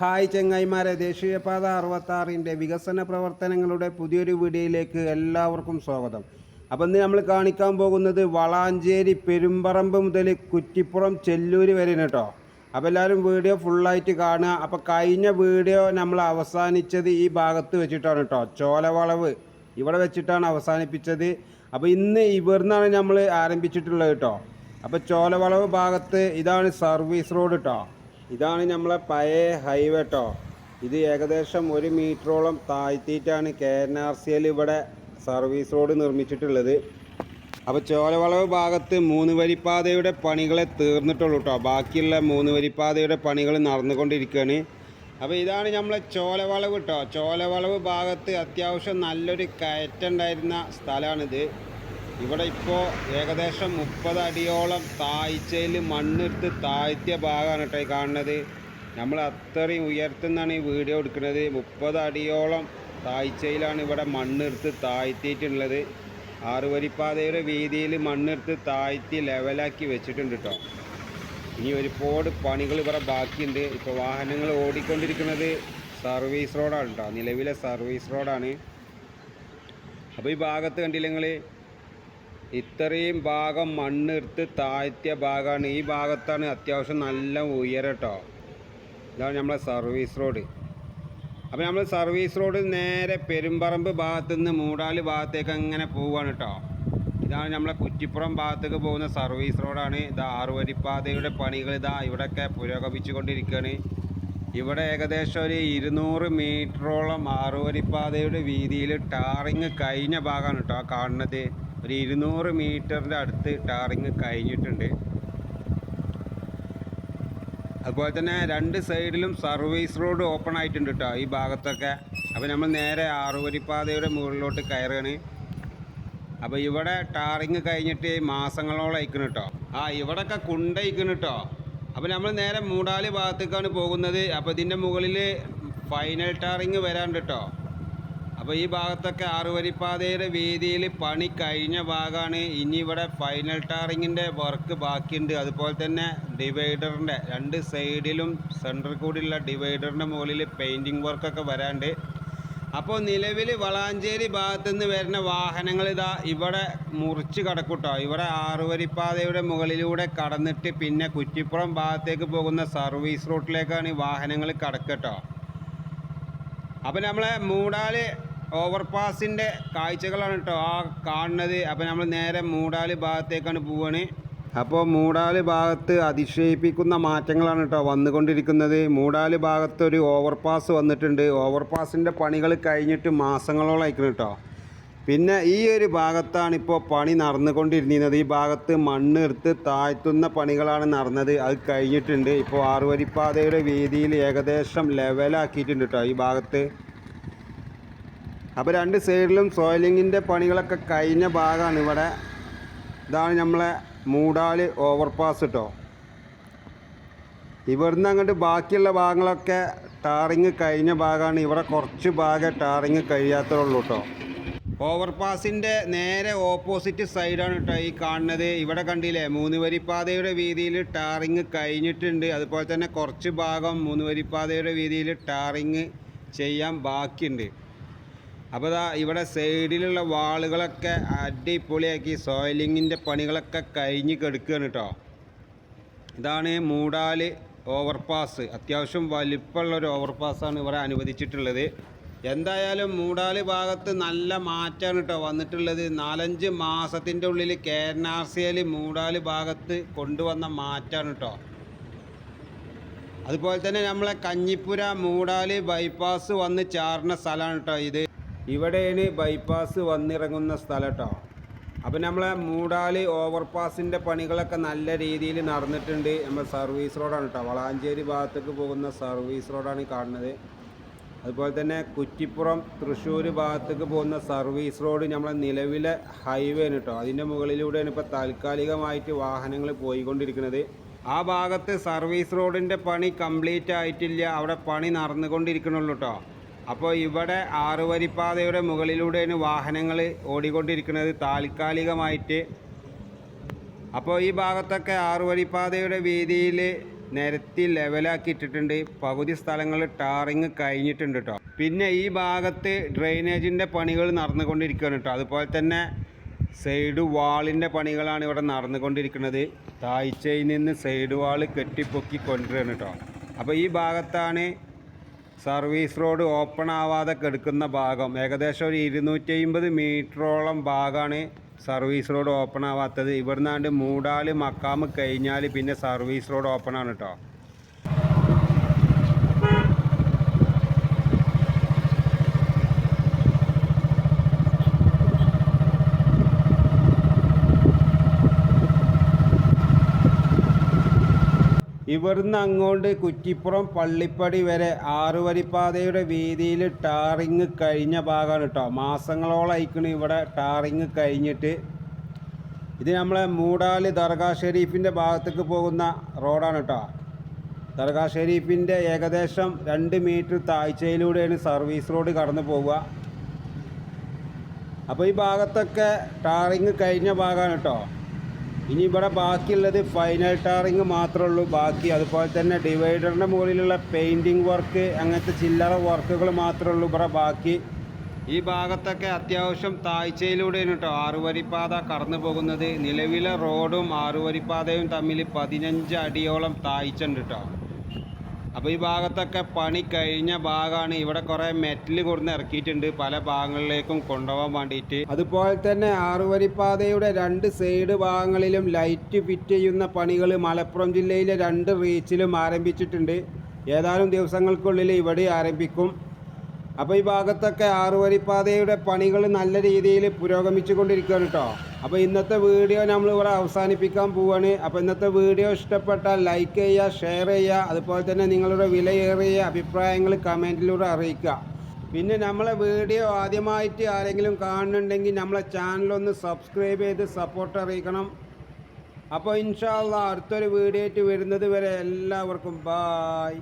Hi ചെങ്ങായിമാരെ ദേശീയപാത അറുപത്താറിന്റെ വികസന പ്രവർത്തനങ്ങളുടെ പുതിയൊരു വീഡിയോയിലേക്ക് എല്ലാവർക്കും സ്വാഗതം. അപ്പം ഇന്ന് നമ്മൾ കാണിക്കാൻ പോകുന്നത് വളാഞ്ചേരി പെരുമ്പറമ്പ് മുതൽ കുറ്റിപ്പുറം ചെല്ലൂർ വരെ കേട്ടോ. അപ്പോൾ എല്ലാവരും വീഡിയോ ഫുള്ളായിട്ട് കാണുക. അപ്പോൾ കഴിഞ്ഞ വീഡിയോ നമ്മൾ അവസാനിച്ചത് ഈ ഭാഗത്ത് വെച്ചിട്ടാണ് കേട്ടോ. ചോലവളവ് ഇവിടെ വെച്ചിട്ടാണ് അവസാനിപ്പിച്ചത്. അപ്പോൾ ഇന്ന് ഇവിടുന്നാണ് നമ്മൾ ആരംഭിച്ചിട്ടുള്ളത് കേട്ടോ. അപ്പോൾ ചോലവളവ് ഭാഗത്ത് ഇതാണ് സർവീസ് റോഡ് കേട്ടോ. ഇതാണ് നമ്മളെ പഴയ ഹൈവേ കേട്ടോ ഇത് ഏകദേശം ഒരു മീറ്ററോളം താഴ്ത്തിയിട്ടാണ് K N R C L ഇവിടെ സർവീസ് റോഡ് നിർമ്മിച്ചിട്ടുള്ളത്. അപ്പോൾ ചോലവളവ് ഭാഗത്ത് മൂന്ന് വരിപ്പാതയുടെ പണികളെ തീർന്നിട്ടുള്ളൂ കേട്ടോ ബാക്കിയുള്ള മൂന്ന് വരിപ്പാതയുടെ പണികൾ നടന്നുകൊണ്ടിരിക്കുകയാണ്. അപ്പോൾ ഇതാണ് നമ്മളെ ചോലവളവ് കേട്ടോ ചോലവളവ് ഭാഗത്ത് അത്യാവശ്യം നല്ലൊരു കയറ്റം കയറ്റുണ്ടായിരുന്ന സ്ഥലമാണിത്. ഇവിടെ ഇപ്പോൾ ഏകദേശം മുപ്പത് അടിയോളം താഴ്ചയിൽ മണ്ണെടുത്ത് താഴ്ത്തിയ ഭാഗമാണ് കേട്ടോ കാണുന്നത്. നമ്മൾ അത്രയും ഉയർത്തുന്നാണ് ഈ വീഡിയോ എടുക്കുന്നത്. മുപ്പത് അടിയോളം താഴ്ചയിലാണ് ഇവിടെ മണ്ണെടുത്ത് താഴ്ത്തിയിട്ടുള്ളത്. ആറുവരിപ്പാതയുടെ വീതിയിൽ മണ്ണെടുത്ത് താഴ്ത്തി ലെവലാക്കി വെച്ചിട്ടുണ്ട് കേട്ടോ. ഇനി ഒരുപാട് പണികൾ ഇവിടെ ബാക്കിയുണ്ട്. ഇപ്പോൾ വാഹനങ്ങൾ ഓടിക്കൊണ്ടിരിക്കുന്നത് സർവീസ് റോഡാണ് കേട്ടോ. നിലവിലെ സർവീസ് റോഡാണ്. അപ്പോൾ ഈ ഭാഗത്ത് കണ്ടില്ലെങ്കിൽ ഇത്രയും ഭാഗം മണ്ണെടുത്ത് താഴ്ത്തിയ ഭാഗമാണ്. ഈ ഭാഗത്താണ് അത്യാവശ്യം നല്ല ഉയരം കേട്ടോ. ഇതാണ് നമ്മളെ സർവീസ് റോഡ്. അപ്പോൾ നമ്മൾ സർവീസ് റോഡ് നേരെ പെരുമ്പറമ്പ് ഭാഗത്തു നിന്ന് മൂടാൽ ഭാഗത്തേക്ക് അങ്ങനെ പോവുകയാണ് കേട്ടോ. ഇതാണ് നമ്മളെ കുറ്റിപ്പുറം ഭാഗത്തേക്ക് പോകുന്ന സർവീസ് റോഡാണ്. ഇത് ആറുവരിപ്പാതയുടെ പണികൾ ഇതാ ഇവിടെയൊക്കെ പുരോഗമിച്ചുകൊണ്ടിരിക്കുകയാണ്. ഇവിടെ ഏകദേശം ഒരു ഇരുന്നൂറ് മീറ്ററോളം ആറുവരിപ്പാതയുടെ വീതിയിൽ ടാറിങ് കഴിഞ്ഞ ഭാഗമാണ് കേട്ടോ കാണുന്നത്. ഒരു ഇരുന്നൂറ് മീറ്ററിന്റെ അടുത്ത് ടാറിങ് കഴിഞ്ഞിട്ടുണ്ട്. അതുപോലെ തന്നെ രണ്ട് സൈഡിലും സർവീസ് റോഡ് ഓപ്പൺ ആയിട്ടുണ്ട് കേട്ടോ ഈ ഭാഗത്തൊക്കെ. അപ്പോൾ നമ്മൾ നേരെ ആറുവരിപ്പാതയുടെ മുകളിലോട്ട് കയറുകയാണ്. അപ്പോൾ ഇവിടെ ടാറിങ് കഴിഞ്ഞിട്ട് മാസങ്ങളോളം അയക്കണം കേട്ടോ ആ ഇവിടെയൊക്കെ കുണ്ടയിക്കണം കേട്ടോ അപ്പോൾ നമ്മൾ നേരെ മൂടാലി ഭാഗത്തേക്കാണ് പോകുന്നത്. അപ്പോൾ ഇതിന്റെ മുകളിൽ ഫൈനൽ ടാറിങ് വരാണ്ട് കേട്ടോ അപ്പോൾ ഈ ഭാഗത്തൊക്കെ ആറുവരിപ്പാതയുടെ വീതിയിൽ പണി കഴിഞ്ഞ ഭാഗമാണ്. ഇനി ഇവിടെ ഫൈനൽ ടാറിങ്ങിന്റെ വർക്ക് ബാക്കിയുണ്ട്. അതുപോലെ തന്നെ ഡിവൈഡറിന്റെ രണ്ട് സൈഡിലും സെന്ററിൽ കൂടിയുള്ള ഡിവൈഡറിന്റെ മുകളിൽ പെയിന്റിങ് വർക്കൊക്കെ വരാണ്ട് അപ്പോൾ നിലവിൽ വളാഞ്ചേരി ഭാഗത്തു നിന്ന് വരുന്ന വാഹനങ്ങൾ ഇതാ ഇവിടെ മുറിച്ച് കടക്കൂട്ടോ. ഇവിടെ ആറുവരിപ്പാതയുടെ മുകളിലൂടെ കടന്നിട്ട് പിന്നെ കുറ്റിപ്പുറം ഭാഗത്തേക്ക് പോകുന്ന സർവീസ് റൂട്ടിലേക്കാണ് ഈ വാഹനങ്ങൾ കടക്കട്ടോ. അപ്പോൾ നമ്മളെ മൂടാൽ ഓവർപാസിന്റെ കാഴ്ചകളാണ് കേട്ടോ ആ കാണുന്നത്. അപ്പോൾ നമ്മൾ നേരെ മൂടാൽ ഭാഗത്തേക്കാണ് പോവാണ്. അപ്പോൾ മൂടാൽ ഭാഗത്ത് അതിശയിപ്പിക്കുന്ന മാറ്റങ്ങളാണ് കേട്ടോ വന്നുകൊണ്ടിരിക്കുന്നത്. മൂടാൽ ഭാഗത്ത് ഒരു ഓവർപാസ് വന്നിട്ടുണ്ട്. ഓവർപാസിന്റെ പണികൾ കഴിഞ്ഞിട്ട് മാസങ്ങളോളം അയക്കണം കേട്ടോ. പിന്നെ ഈ ഒരു ഭാഗത്താണ് ഇപ്പോൾ പണി നടന്നുകൊണ്ടിരുന്നത്. ഈ ഭാഗത്ത് മണ്ണ് എടുത്ത് താഴ്ത്തുന്ന പണികളാണ് നടന്നത്. അത് കഴിഞ്ഞിട്ടുണ്ട്. ഇപ്പോൾ ആറുവരിപ്പാതയുടെ വീതിയിൽ ഏകദേശം ലെവലാക്കിയിട്ടുണ്ട് കേട്ടോ ഈ ഭാഗത്ത്. അപ്പോൾ രണ്ട് സൈഡിലും സോയിലിങ്ങിന്റെ പണികളൊക്കെ കഴിഞ്ഞ ഭാഗമാണ് ഇവിടെ. ഇതാണ് നമ്മളെ മൂടാൽ ഓവർപാസ് കേട്ടോ ഇവിടുന്ന് അങ്ങോട്ട് ബാക്കിയുള്ള ഭാഗങ്ങളൊക്കെ ടാറിങ് കഴിഞ്ഞ ഭാഗമാണ്. ഇവിടെ കുറച്ച് ഭാഗം ടാറിങ് കഴിയാത്തുള്ളൂ കേട്ടോ ഓവർപാസിന്റെ നേരെ ഓപ്പോസിറ്റ് സൈഡാണ് കേട്ടോ ഈ കാണുന്നത്. ഇവിടെ കണ്ടില്ലേ മൂന്ന് വരിപ്പാതയുടെ വീതിയിൽ ടാറിങ് കഴിഞ്ഞിട്ടുണ്ട്. അതുപോലെ തന്നെ കുറച്ച് ഭാഗം മൂന്ന് വരിപ്പാതയുടെ വീതിയിൽ ടാറിങ് ചെയ്യാൻ ബാക്കിയുണ്ട്. അപ്പോൾ ഇതാ ഇവിടെ സൈഡിലുള്ള വാളുകളൊക്കെ അടിപൊളിയാക്കി സോയിലിങ്ങിന്റെ പണികളൊക്കെ കഴിഞ്ഞ് കെടുക്കുകയാണ് കേട്ടോ ഇതാണ് മൂടാൽ ഓവർപാസ്. അത്യാവശ്യം വലിപ്പമുള്ള ഒരു ഓവർപാസ്സാണ് ഇവിടെ അനുവദിച്ചിട്ടുള്ളത്. എന്തായാലും മൂടാൽ ഭാഗത്ത് നല്ല മാറ്റമാണ് കേട്ടോ വന്നിട്ടുള്ളത്. നാലഞ്ച് മാസത്തിന്റെ ഉള്ളിൽ K N R C L Moodal ഭാഗത്ത് കൊണ്ടുവന്ന മാറ്റമാണ് കേട്ടോ അതുപോലെ തന്നെ നമ്മളെ കഞ്ഞിപ്പുര മൂടാൽ ബൈപ്പാസ് വന്ന് ചാർന്ന സ്ഥലമാണ് കേട്ടോ ഇത്. ഇവിടെയാണ് ബൈപ്പാസ് വന്നിറങ്ങുന്ന സ്ഥലം കേട്ടോ അപ്പം നമ്മളെ മൂടാൽ ഓവർപാസിന്റെ പണികളൊക്കെ നല്ല രീതിയിൽ നടന്നിട്ടുണ്ട്. നമ്മൾ സർവീസ് റോഡാണ് കേട്ടോ വളാഞ്ചേരി ഭാഗത്തേക്ക് പോകുന്ന സർവീസ് റോഡാണ് കാണുന്നത്. അതുപോലെ തന്നെ കുറ്റിപ്പുറം തൃശ്ശൂർ ഭാഗത്തേക്ക് പോകുന്ന സർവീസ് റോഡ് നമ്മളെ നിലവിലെ ഹൈവേ ആണ് കേട്ടോ അതിന്റെ മുകളിലൂടെയാണ് ഇപ്പോൾ താൽക്കാലികമായിട്ട് വാഹനങ്ങൾ പോയിക്കൊണ്ടിരിക്കുന്നത്. ആ ഭാഗത്ത് സർവീസ് റോഡിന്റെ പണി കംപ്ലീറ്റ് ആയിട്ടില്ല. അവിടെ പണി നടന്നുകൊണ്ടിരിക്കണുള്ളൂ കേട്ടോ അപ്പോൾ ഇവിടെ ആറുവരിപ്പാതയുടെ മുകളിലൂടെയാണ് വാഹനങ്ങൾ ഓടിക്കൊണ്ടിരിക്കുന്നത്. താൽക്കാലികമായിട്ട്. അപ്പോൾ ഈ ഭാഗത്തൊക്കെ ആറുവരിപ്പാതയുടെ വീതിയിൽ നിരത്തി ലെവലാക്കി ഇട്ടിട്ടുണ്ട് പകുതി സ്ഥലങ്ങൾ ടാറിങ് കഴിഞ്ഞിട്ടുണ്ട് കേട്ടോ പിന്നെ ഈ ഭാഗത്ത് ഡ്രെയിനേജിന്റെ പണികൾ നടന്നുകൊണ്ടിരിക്കുകയാണ് കേട്ടോ അതുപോലെ തന്നെ സൈഡ് വാളിന്റെ പണികളാണ് ഇവിടെ നടന്നുകൊണ്ടിരിക്കുന്നത്. താഴ്ചയിൽ നിന്ന് സൈഡ് വാൾ കെട്ടിപ്പൊക്കി കൊണ്ടുവരികയാണ് കേട്ടോ അപ്പോൾ ഈ ഭാഗത്താണ് സർവീസ് റോഡ് ഓപ്പൺ ആവാതെ കിടക്കുന്ന ഭാഗം. ഏകദേശം ഒരു ഇരുന്നൂറ്റി അമ്പത് മീറ്ററോളം ഭാഗമാണ് സർവീസ് റോഡ് ഓപ്പൺ ആവാത്തത്. ഇവിടുന്നാണ്ട് മൂടാൽ മക്കാമ് കഴിഞ്ഞാൽ പിന്നെ സർവീസ് റോഡ് ഓപ്പൺ ആണ് കേട്ടോ ഇവിടുന്ന് അങ്ങോട്ട് കുറ്റിപ്പുറം പള്ളിപ്പടി വരെ ആറുവരിപ്പാതയുടെ വീതിയിൽ ടാറിങ് കഴിഞ്ഞ ഭാഗമാണ് കേട്ടോ. മാസങ്ങളോളം അയക്കണ് ഇവിടെ ടാറിങ് കഴിഞ്ഞിട്ട്. ഇത് നമ്മളെ മൂടാലി ദർഗാ ഷെരീഫിന്റെ ഭാഗത്തേക്ക് പോകുന്ന റോഡാണ് കേട്ടോ. ദർഗാ ഷെരീഫിന്റെ ഏകദേശം രണ്ട് മീറ്റർ താഴ്ചയിലൂടെയാണ് സർവീസ് റോഡ് കടന്നു പോവുക. അപ്പോൾ ഈ ഭാഗത്തൊക്കെ ടാറിങ് കഴിഞ്ഞ ഭാഗമാണ് കേട്ടോ. ഇനി ഇവിടെ ബാക്കിയുള്ളത് ഫൈനൽ ടാറിങ് മാത്രമേ ഉള്ളൂ ബാക്കി അതുപോലെ തന്നെ ഡിവൈഡറിന്റെ മുകളിലുള്ള പെയിന്റിങ് വർക്ക് അങ്ങനത്തെ ചില്ലറ വർക്കുകൾ മാത്രമേ ഉള്ളൂ ഇവിടെ ബാക്കി. ഈ ഭാഗത്തൊക്കെ അത്യാവശ്യം താഴ്ചയിലൂടെയാണ് കേട്ടോ ആറുവരിപ്പാത കടന്നു പോകുന്നത്. നിലവിലെ റോഡും ആറുവരിപ്പാതയും തമ്മിൽ പതിനഞ്ച് അടിയോളം താഴ്ച ഉണ്ട് കേട്ടോ. അപ്പോൾ ഈ ഭാഗത്തൊക്കെ പണി കഴിഞ്ഞ ഭാഗമാണ് ഇവിടെ കുറേ മെറ്റൽ കൊടുന്ന് ഇറക്കിയിട്ടുണ്ട് പല ഭാഗങ്ങളിലേക്കും കൊണ്ടുപോകാൻ വേണ്ടിയിട്ട് അതുപോലെ തന്നെ ആറുവരിപ്പാതയുടെ രണ്ട് സൈഡ് ഭാഗങ്ങളിലും ലൈറ്റ് ഫിറ്റ് ചെയ്യുന്ന പണികൾ മലപ്പുറം ജില്ലയിലെ രണ്ട് റീച്ചിലും ആരംഭിച്ചിട്ടുണ്ട്. ഏതാനും ദിവസങ്ങൾക്കുള്ളിൽ ഇവിടെ ആരംഭിക്കും. അപ്പോൾ ഈ ഭാഗത്തൊക്കെ ആറുവരിപ്പാതയുടെ പണികൾ നല്ല രീതിയിൽ പുരോഗമിച്ചു കൊണ്ടിരിക്കുകയാണ് കേട്ടോ അപ്പോൾ ഇന്നത്തെ വീഡിയോ നമ്മൾ ഇവിടെ അവസാനിപ്പിക്കാൻ പോവാണ്. അപ്പോൾ ഇന്നത്തെ വീഡിയോ ഇഷ്ടപ്പെട്ടാൽ ലൈക്ക് ചെയ്യുക ഷെയർ ചെയ്യുക അതുപോലെ തന്നെ നിങ്ങളുടെ വിലയേറിയ അഭിപ്രായങ്ങൾ കമന്റിലൂടെ അറിയിക്കുക. പിന്നെ നമ്മളെ വീഡിയോ ആദ്യമായിട്ട് ആരെങ്കിലും കാണുന്നുണ്ടെങ്കിൽ നമ്മളെ ചാനലൊന്ന് സബ്സ്ക്രൈബ് ചെയ്ത് സപ്പോർട്ട് അറിയിക്കണം. അപ്പോൾ ഇൻഷാല്ല അടുത്തൊരു വീഡിയോ ആയിട്ട് വരുന്നത് വരെ എല്ലാവർക്കും ബായ്